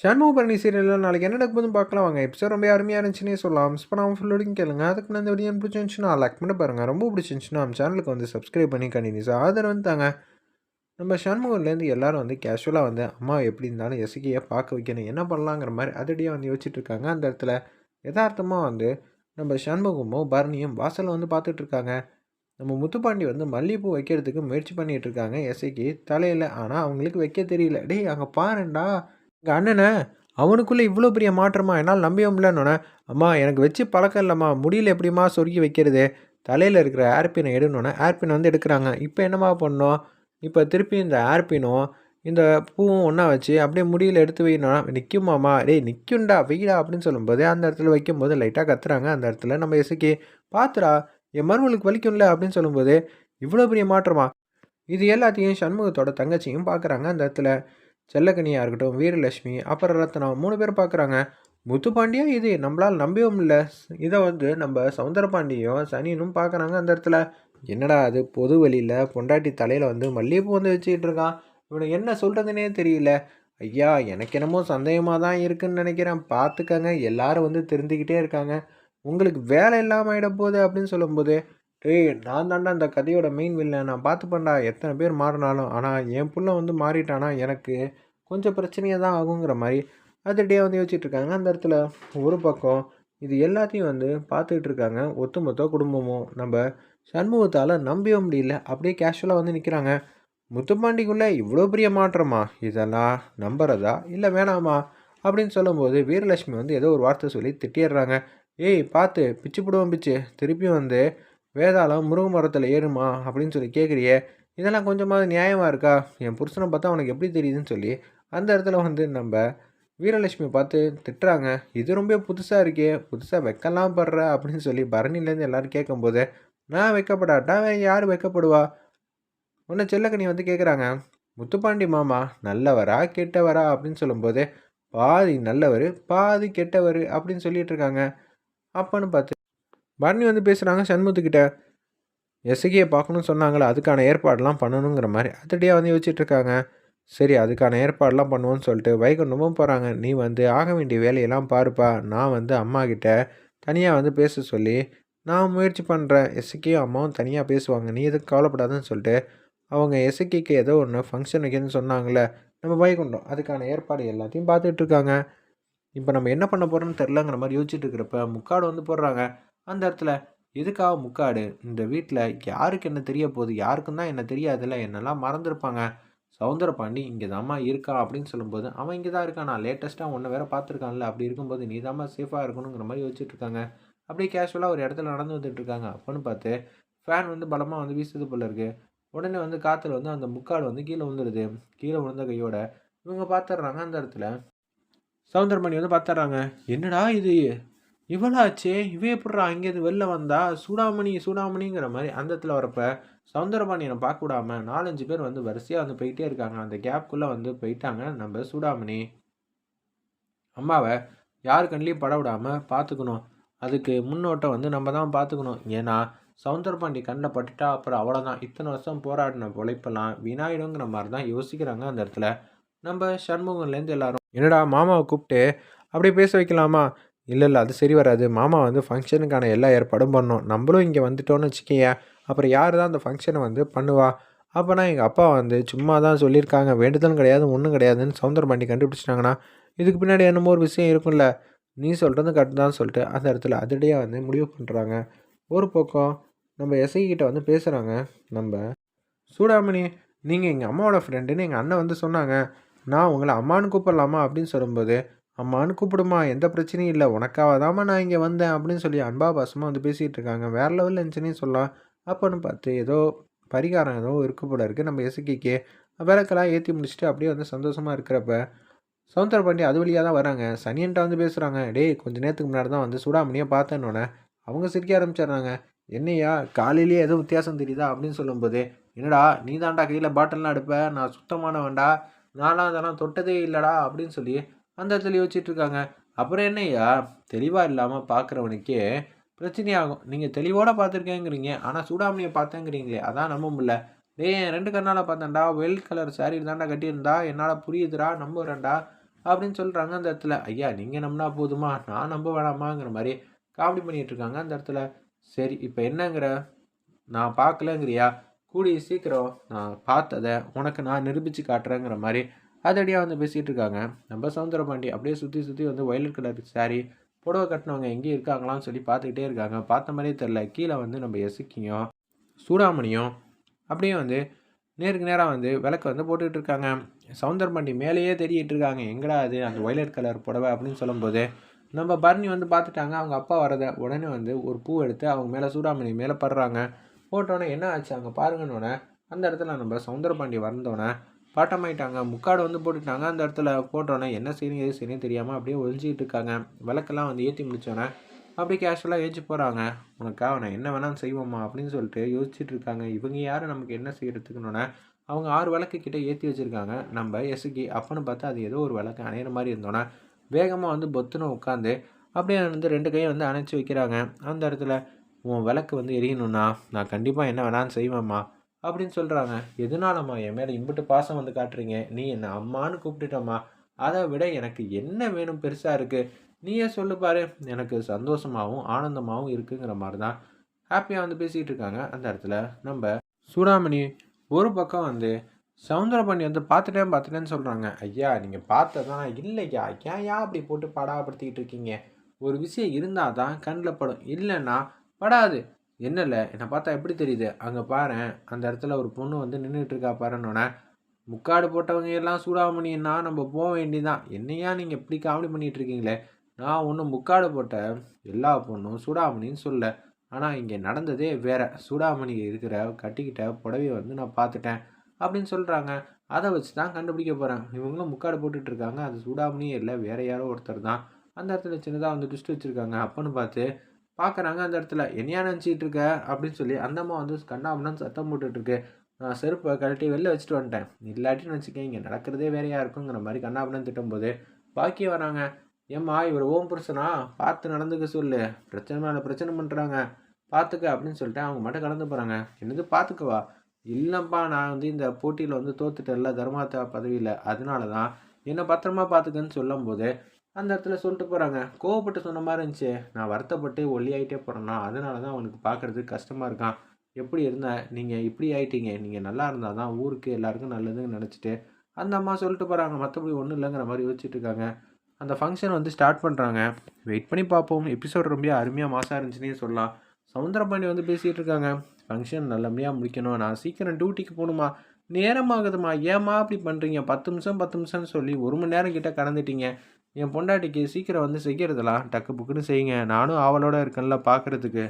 ஷண்முகபரணி சீரியலில் நாளைக்கு என்ன நடக்குதுன்னு பார்க்கலாம். வாங்க எபிசோட் ரொம்ப அருமையாக இருந்துச்சுன்னே சொல்லலாம். மிஸ் பண்ணாமல் ஃபுல்லோடையும் கேளுங்க. அதுக்கு நான் இந்த வீடியோ பிடிச்சிருந்துச்சுன்னா லைக் பண்ணி பாருங்கள் ரொம்ப பிடிச்சிருந்துச்சுன்னா நம்ம சேனலுக்கு வந்து சப்ஸ்கிரைப் பண்ணி கண்டினியூஸாக ஆதரவு வந்து தாங்க. நம்ம சண்முகம்லேருந்து எல்லோரும் வந்து கேஷுவலாக வந்து அம்மா எப்படி இருந்தாலும் எசகியை பார்க்க வைக்கணும். என்ன பண்ணலாங்கிற மாதிரி அதடியாக வந்து யோசிச்சுட்டு இருக்காங்க. அந்த இடத்துல யதார்த்தமாக வந்து நம்ம சண்முகமும் பரணியும் வாசலில் வந்து பார்த்துட்டு இருக்காங்க. நம்ம முத்துப்பாண்டி வந்து மல்லிகைப்பூ வைக்கிறதுக்கு முயற்சி பண்ணிகிட்டு இருக்காங்க. எசைக்கு தலையில். ஆனால் அவங்களுக்கு வைக்க தெரியல. டேய் அங்கே பாருண்டா எங்கள் அண்ணனை அவனுக்குள்ளே இவ்வளோ பெரிய மாற்றமா என்னால் நம்பவே முடியலன்னொன்னே அம்மா எனக்கு வச்சு பழக்கம் இல்லைம்மா முடியல எப்படிம்மா சொருகி வைக்கிறது? தலையில் இருக்கிற ஏர்பினை எடுனோன்னே ஏர்பின் வந்து எடுக்கிறாங்க. இப்போ என்னம்மா பண்ணோம் இப்போ திருப்பி இந்த ஏர்பினும் இந்த பூவும் ஒன்றா வச்சு அப்படியே முடியல எடுத்து வைக்கணும் நிற்குமாம்மா டேய் நிற்கும்டா வெயிடா அப்படின்னு சொல்லும்போது அந்த இடத்துல வைக்கும்போது லைட்டாக கத்துறாங்க. அந்த இடத்துல நம்ம இசைக்கு பார்த்துடா என் மருமகளுக்கு வலிக்கும்ல அப்படின்னு சொல்லும்போது இவ்வளோ பெரிய மாற்றமா? இது எல்லாத்தையும் சண்முகத்தோட தங்கச்சியும் பார்க்குறாங்க அந்த இடத்துல. செல்லக்கனியாக இருக்கட்டும் வீரலட்சுமி அப்புறம் ரத்னம் மூணு பேர் பார்க்குறாங்க முத்துப்பாண்டியா இது நம்மளால் நம்பவும் இல்லை. இதை வந்து நம்ம சவுந்தரபாண்டியும் சனியனும் பார்க்குறாங்க அந்த இடத்துல. என்னடா அது பொது வழியில் பொண்டாட்டி தலையில் வந்து மல்லிகைப்பூ வந்து வச்சுக்கிட்டு இருக்கான். இவனுக்கு என்ன சொல்கிறதுனே தெரியல. ஐயா எனக்கு என்னமோ சந்தேகமாக தான் இருக்குன்னு நினைக்கிறேன். பார்த்துக்கங்க எல்லாரும் வந்து தெரிஞ்சுக்கிட்டே இருக்காங்க. உங்களுக்கு வேலை இல்லாமல் ஆகிட போகுது அப்படின்னு சொல்லும்போது ஏய் நான் தாண்டா இந்த கதையோட மெயின் வில்லன் நான் பார்த்துப்பேன்டா எத்தனை பேர் மாறினாலும். ஆனால் என் புள்ள வந்து மாறிட்டானா எனக்கு கொஞ்சம் பிரச்சனையாக தான் ஆகுங்கிற மாதிரி அதே வந்து யோசிச்சுட்டு இருக்காங்க. அந்த இடத்துல ஒரு பக்கம் இது எல்லாத்தையும் வந்து பார்த்துக்கிட்டு இருக்காங்க. ஒத்துமொத்த குடும்பமும். நம்ம சண்முகத்தால் நம்பவும் முடியல. அப்படியே கேஷுவலாக வந்து நிற்கிறாங்க முத்துப்பாண்டிக்குள்ளே இவ்வளோ பெரிய மாற்றமா? இதெல்லாம் நம்புறதா? இல்லை வேணாமா? அப்படின்னு சொல்லும்போது வீரலட்சுமி வந்து ஏதோ ஒரு வார்த்தை சொல்லி திட்டிடுறாங்க. ஏய் பார்த்து பிச்சு போடுவோம் பிச்சு. திருப்பியும் வந்து வேதாளம் முருங்கை மரத்தில் ஏறுமா அப்படின்னு சொல்லி கேட்குறியே இதெல்லாம் கொஞ்சமாவது நியாயமாக இருக்கா? என் புருஷனை பார்த்தா உனக்கு எப்படி தெரியுதுன்னு சொல்லி அந்த இடத்துல வந்து நம்ம வீரலட்சுமி பார்த்து திட்டுறாங்க. இது ரொம்ப புதுசாக இருக்கே புதுசாக வைக்கலாம் படுற அப்படின்னு சொல்லி பரணிலேருந்து எல்லோரும் கேட்கும்போது நான் வைக்கப்படாட்டா? வேறு யார் வைக்கப்படுவா? உன்னை செல்லக்கனி வந்து கேட்குறாங்க முத்துப்பாண்டி மாமா நல்லவரா கெட்டவரா அப்படின்னு சொல்லும்போது பாதி நல்லவர் பாதி கெட்டவர் அப்படின்னு சொல்லிட்டு இருக்காங்க. அப்பன்னு பார்த்து பரணி வந்து பேசுகிறாங்க சண்முத்துக்கிட்ட எசகியை பார்க்கணும்னு சொன்னாங்களே அதுக்கான ஏற்பாடெல்லாம் பண்ணணுங்கிற மாதிரி. அதடியாக வந்து யோசிச்சுட்ருக்காங்க சரி அதுக்கான ஏற்பாடெல்லாம் பண்ணுவோன்னு சொல்லிட்டு வைகுண்டமும் போகிறாங்க நீ வந்து ஆக வேண்டிய வேலையெல்லாம் பாருப்பா. நான் வந்து அம்மா கிட்ட தனியாக வந்து பேச சொல்லி நான் முயற்சி பண்ணுறேன் எஸ்கியும் அம்மாவும் தனியாக பேசுவாங்க. நீ எதுக்கு கவலைப்படாதுன்னு சொல்லிட்டு அவங்க எசகிக்கு ஏதோ ஒன்று ஃபங்க்ஷன் வைக்கணும்னு சொன்னாங்களே நம்ம வைகுண்டம் அதுக்கான ஏற்பாடு எல்லாத்தையும் பார்த்துட்டு இருக்காங்க. இப்போ நம்ம என்ன பண்ண போகிறோம்னு தெரிலங்கிற மாதிரி யோசிச்சுட்டு இருக்கிறப்ப முக்காடு வந்து போடுறாங்க. அந்த இடத்துல எதுக்காக முக்காடு? இந்த வீட்டில் யாருக்கு என்ன தெரிய போகுது? யாருக்கும் தான் என்ன தெரியாதுல்ல? என்னெல்லாம் மறந்துருப்பாங்க? சவுந்தர பாண்டி இங்கே தாம்மா இருக்கா? அப்படின்னு சொல்லும்போது அவன் இங்கே தான் இருக்கான். நான் லேட்டஸ்ட்டாக ஒன்று வேற பார்த்துருக்கான்ல. அப்படி இருக்கும்போது நீ தாம்மா சேஃபாக இருக்கணுங்கிற மாதிரி வச்சுட்டு இருக்காங்க அப்படியே கேஷுவலாக ஒரு இடத்துல நடந்து வந்துட்டு இருக்காங்க அப்போன்னு பார்த்து ஃபேன் வந்து பலமாக வந்து வீசுது போல இருக்கு. உடனே வந்து காற்றுல வந்து அந்த முக்காடு வந்து கீழே விழுந்துருது. கீழே விழுந்த கையோட இவங்க பார்த்துட்றாங்க அந்த இடத்துல. சவுந்தரமணி வந்து பார்த்துட்றாங்க என்னடா இது? இவளாச்சே இவ எப்படா அங்கேருந்து வெளில வந்தா சூடாமணி சூடாமணிங்கிற மாதிரி அந்த இடத்துல வரப்ப சவுந்தரபாணியனை பார்க்க விடாம நாலஞ்சு பேர் வந்து வரிசையாக வந்து போயிட்டே இருக்காங்க. அந்த கேப்குள்ளே வந்து போயிட்டாங்க நம்ம சூடாமணி. அம்மாவை யார் கண்லேயும் பட விடாமல் பார்த்துக்கணும். அதுக்கு முன்னோட்டம் வந்து நம்ம தான் பார்த்துக்கணும். ஏன்னா சவுந்தரபாண்டி கண்ணில் பட்டுட்டா அப்புறம் அவ்வளோதான் இத்தனை வருஷம் போராடின உழைப்பெல்லாம் வினாயிடுங்கிற மாதிரி தான் யோசிக்கிறாங்க அந்த இடத்துல. நம்ம சண்முகம்லேருந்து எல்லாரும் என்னடா மாமாவை கூப்பிட்டு அப்படியே பேச வைக்கலாமா? இல்லை இல்லை அது சரி வராது. மாமா வந்து ஃபங்க்ஷனுக்கான எல்லா ஏற்பாடும் பண்ணோம். நம்மளும் இங்கே வந்துட்டோன்னு வச்சுக்கேன் அப்புறம் யார் தான் அந்த ஃபங்க்ஷனை வந்து பண்ணுவா? அப்போனா எங்கள் அப்பா வந்து சும்மா தான் சொல்லியிருக்காங்க. வேண்டுதலும் கிடையாது ஒன்றும் கிடையாதுன்னு சவுந்தரம் பண்ணி கண்டுபிடிச்சிட்டாங்கன்னா இதுக்கு பின்னாடி என்னமோ ஒரு விஷயம் இருக்கும்ல. நீ சொல்கிறது கரெக்ட் தான் சொல்லிட்டு அந்த இடத்துல அதிரடியாக வந்து முடிவு பண்ணுறாங்க ஒரு பக்கம் நம்ம எசைக்கிட்ட கிட்ட வந்து பேசுகிறாங்க நம்ம சூடாமணி நீங்கள் எங்கள் அம்மாவோட ஃப்ரெண்டுன்னு எங்கள் அண்ணன் வந்து சொன்னாங்க. நான் உங்களை அம்மானு கூப்பிடலாமா? அப்படின்னு சொல்லும்போது அம்மான்னு கூப்பிடுமா எந்த பிரச்சனையும் இல்லை. உனக்காக தாம்மா நான் இங்கே வந்தேன் அப்படின்னு சொல்லி அன்பா பாசமாக வந்து பேசிகிட்டு இருக்காங்க. வேறு லெவலில் இருந்துச்சுன்னே சொல்லலாம். அப்போன்னு பார்த்து ஏதோ பரிகாரம் ஏதோ இருக்கு போல இருக்குது நம்ம எசுக்கிக்கு விளக்கெல்லாம் ஏற்றி முடிச்சுட்டு அப்படியே வந்து சந்தோஷமாக இருக்கிறப்ப சவுந்தர பாண்டி அது வழியாக தான் வராங்க. சனியன்ட்ட வந்து பேசுகிறாங்க டேய் கொஞ்சம் நேரத்துக்கு முன்னாடி தான் வந்து சூடாமணியாக பார்த்தேன்னொன்னே அவங்க சிரிக்க ஆரம்பிச்சிடுறாங்க. என்னையா காலையிலேயே எதுவும் வித்தியாசம் தெரியுதா? அப்படின்னு சொல்லும்போது என்னடா நீ தாண்டா கையில் பாட்டில்லாம் எடுப்ப? நான் சுத்தமானவன்டா. நான்லாம் அதெல்லாம் தொட்டதே இல்லைடா. அப்படின்னு சொல்லி அந்த இடத்துல யோசிச்சுட்டு இருக்காங்க. அப்புறம் என்னய்யா? தெளிவாக இல்லாமல் பார்க்குறவனுக்கே பிரச்சனையாகும். நீங்கள் தெளிவோட பார்த்துருக்கேங்கிறீங்க. ஆனால் சூடாமணியை பார்த்தேங்கிறீங்களே. அதான் நம்ப முடியல. டேய் என் ரெண்டு கண்ணால் பார்த்தேன்டா. வெல் கலர் சாரீ தாண்டா கட்டியிருந்தா. என்னால் புரியுதுடா நம்புறேன்டா அப்படின்னு சொல்கிறாங்க அந்த இடத்துல. ஐயா நீங்கள் நம்பினா போதுமா? நான் நம்ப வேணாமாங்கிற மாதிரி காமெடி பண்ணிகிட்டு இருக்காங்க அந்த இடத்துல. சரி இப்போ என்னங்கிற? நான் பார்க்கலங்கிறியா? கூடிய சீக்கிரம் நான் பார்த்ததை உனக்கு நான் நிரூபித்து காட்டுறேங்கிற மாதிரி அதடியாக வந்து பேசிகிட்டு இருக்காங்க. நம்ம சவுந்தரபாண்டி அப்படியே சுற்றி சுற்றி வந்து வயலட் கலர் சாரி புடவை கட்டினவங்க எங்கேயும் இருக்காங்களான்னு சொல்லி பார்த்துக்கிட்டே இருக்காங்க. பார்த்த மாதிரியே தெரில கீழே வந்து நம்ம எசுக்கியும் சூடாமணியும் அப்படியே வந்து நேருக்கு நேராக வந்து விளக்கு வந்து போட்டுக்கிட்டு இருக்காங்க. சவுந்தரபாண்டி மேலேயே தெரியிட்டு இருக்காங்க. எங்கடா அது? அந்த ஒயலட் கலர் புடவை அப்படின்னு சொல்லும்போது நம்ம பரணி வந்து பார்த்துட்டாங்க. அவங்க அப்பா வரத உடனே வந்து ஒரு பூ எடுத்து அவங்க மேலே சூடாமணி மேலே படுறாங்க. போட்டோன்னே என்ன ஆச்சு? அங்கே பாருங்கன்னொன்னே அந்த இடத்துல நம்ம சவுந்தரபாண்டி வந்தோடனே பாட்டமாயிட்டாங்க. முக்காடு வந்து போட்டுட்டாங்க. அந்த இடத்துல போட்டோன்னே என்ன செய்யணும் எது செய்யணும் தெரியாமல் அப்படியே ஒழிஞ்சிக்கிட்டு இருக்காங்க. விளக்கெல்லாம் வந்து ஏற்றி முடிச்சோன்னே அப்படியே கேஷுவலாக ஏற்றி போகிறாங்க உனக்காக நான் என்ன வேணாலும் செய்வோமா அப்படின்னு சொல்லிட்டு யோசிச்சுட்டு இருக்காங்க. இவங்க யார்? நமக்கு என்ன செய்யறதுக்குன்னொன்னே அவங்க ஆறு விளக்கு கிட்டே ஏற்றி வச்சுருக்காங்க. நம்ம எசுக்கி அப்பன்னு பார்த்தா அது ஏதோ ஒரு விளக்கு அணையிற மாதிரி இருந்தோன்னே வேகமாக வந்து பொத்துன்னு உட்காந்து அப்படியே வந்து ரெண்டு கையை வந்து அணைச்சி வைக்கிறாங்க. அந்த இடத்துல உன் விளக்கு வந்து எரியணும்னா நான் கண்டிப்பாக என்ன வேணாலும் செய்வேம்மா. அப்படின்னு சொல்கிறாங்க எதனாலம்மா என் மேலே இம்பிட்டு பாசம் வந்து காட்டுறீங்க? நீ என்னை அம்மான்னு கூப்பிட்டுட்டம்மா. அதை விட எனக்கு என்ன வேணும் பெருசாக இருக்குது நீயே சொல்லு பாரு. எனக்கு சந்தோஷமாகவும் ஆனந்தமாகவும் இருக்குங்கிற மாதிரி தான் ஹாப்பியாக வந்து பேசிகிட்டு இருக்காங்க. அந்த இடத்துல நம்ம சூடாமணி ஒரு பக்கம் வந்து சவுந்தரபாணி வந்து பார்த்துட்டேன் பார்த்துட்டேன்னு சொல்கிறாங்க ஐயா நீங்கள் பார்த்ததான் இல்லையா? ஏன் ஏன் அப்படி போட்டு படாப்படுத்திக்கிட்டு இருக்கீங்க? ஒரு விஷயம் இருந்தால் தான் கண்ணில் படும். இல்லைன்னா படாது. என்னல? என்னை பார்த்தா எப்படி தெரியுது? அங்கே பாரு அந்த இடத்துல ஒரு பொண்ணு வந்து நின்றுட்டு இருக்கா பாருன்னொன்னே முக்காடு போட்டவங்க எல்லாம் சூடாமணின்னா நம்ம போக வேண்டியதான் என்னையா நீங்கள் இப்படி காமெடி பண்ணிட்டு இருக்கீங்களே நான் ஒன்றும் முக்காடு போட்ட எல்லா பொண்ணும் சூடாமணின்னு சொல்ல. ஆனால் இங்கே நடந்ததே வேற. சூடாமணி இருக்கிற கட்டிக்கிட்ட புடவையை வந்து நான் பார்த்துட்டேன். அப்படின்னு சொல்கிறாங்க அதை வச்சு தான் கண்டுபிடிக்க போகிறேன் இவங்களும் முக்காடு போட்டுட்டு இருக்காங்க அது சூடாமணியே இல்லை. வேற யாரோ ஒருத்தர் தான். அந்த இடத்துல சின்னதாக வந்து டிஸ்ட் வச்சுருக்காங்க. அப்போன்னு பார்த்து பார்க்குறாங்க அந்த இடத்துல. என்னையா நினச்சிக்கிட்டு இருக்க அப்படின்னு சொல்லி அந்த அம்மா வந்து கண்ணாமண்ணு சத்தம் போட்டுட்ருக்கு. நான் செருப்பை கழட்டி வெளில வச்சுட்டு வந்துட்டேன். இல்லாட்டின்னு வச்சுக்கேன் இங்கே நடக்கிறதே வேறையா இருக்குங்கிற மாதிரி கண்ணாமண்ணு திட்டும்போது பாக்கி வராங்க. ஏம்மா இவர் ஓம் புருஷனா? பார்த்து நடந்துக்க சொல்லு. பிரச்சனை மேலே பிரச்சனை பண்ணுறாங்க பார்த்துக்க அப்படின்னு சொல்லிட்டு அவங்க மட்டும் கலந்து போகிறாங்க என்னது பார்த்துக்கவா இல்லைப்பா நான் வந்து இந்த போட்டியில் வந்து தோத்துட்டேன்ல தர்மாத்தா பதவியில். அதனால தான் என்னை பத்திரமா பார்த்துக்கன்னு சொல்லும்போது அந்த இடத்துல சொல்லிட்டு போகிறாங்க கோவப்பட்டு சொன்ன மாதிரி இருந்துச்சு. நான் வருத்தப்பட்டு ஒல்லியாயிட்டே போகிறேன்னா அதனால தான் அவனுக்கு பார்க்குறதுக்கு கஷ்டமாக இருக்கான். எப்படி இருந்தால் நீங்கள் இப்படி ஆயிட்டீங்க. நீங்கள் நல்லா இருந்தால் தான் ஊருக்கு எல்லாருக்கும் நல்லதுன்னு நினச்சிட்டு அந்த அம்மா சொல்லிட்டு போகிறாங்க மற்றபடி ஒன்றும் இல்லைங்கிற மாதிரி யோசிச்சுட்டு இருக்காங்க. அந்த ஃபங்க்ஷன் வந்து ஸ்டார்ட் பண்ணுறாங்க வெயிட் பண்ணி பார்ப்போம். எபிசோட் ரொம்ப அருமையாக மாசாக இருந்துச்சுன்னே சொல்லலாம். சவுந்தரபாண்டி வந்து பேசிகிட்டு இருக்காங்க. ஃபங்க்ஷன் நல்லபடியாக முடிக்கணும். நான் சீக்கிரம் டியூட்டிக்கு போகணுமா? நேரமாகுதுமா ஏம்மா அப்படி பண்ணுறீங்க பத்து நிமிஷம் பத்து நிமிஷம்னு சொல்லி ஒரு மணி நேரம் கிட்டே கடந்துட்டீங்க. என் பொண்டாட்டிக்கு சீக்கிரம் வந்து செய்கிறதெல்லாம் டக்கு புக்குன்னு செய்யுங்க. நானும் அவளோட இருக்கேன்ல பார்க்குறதுக்கு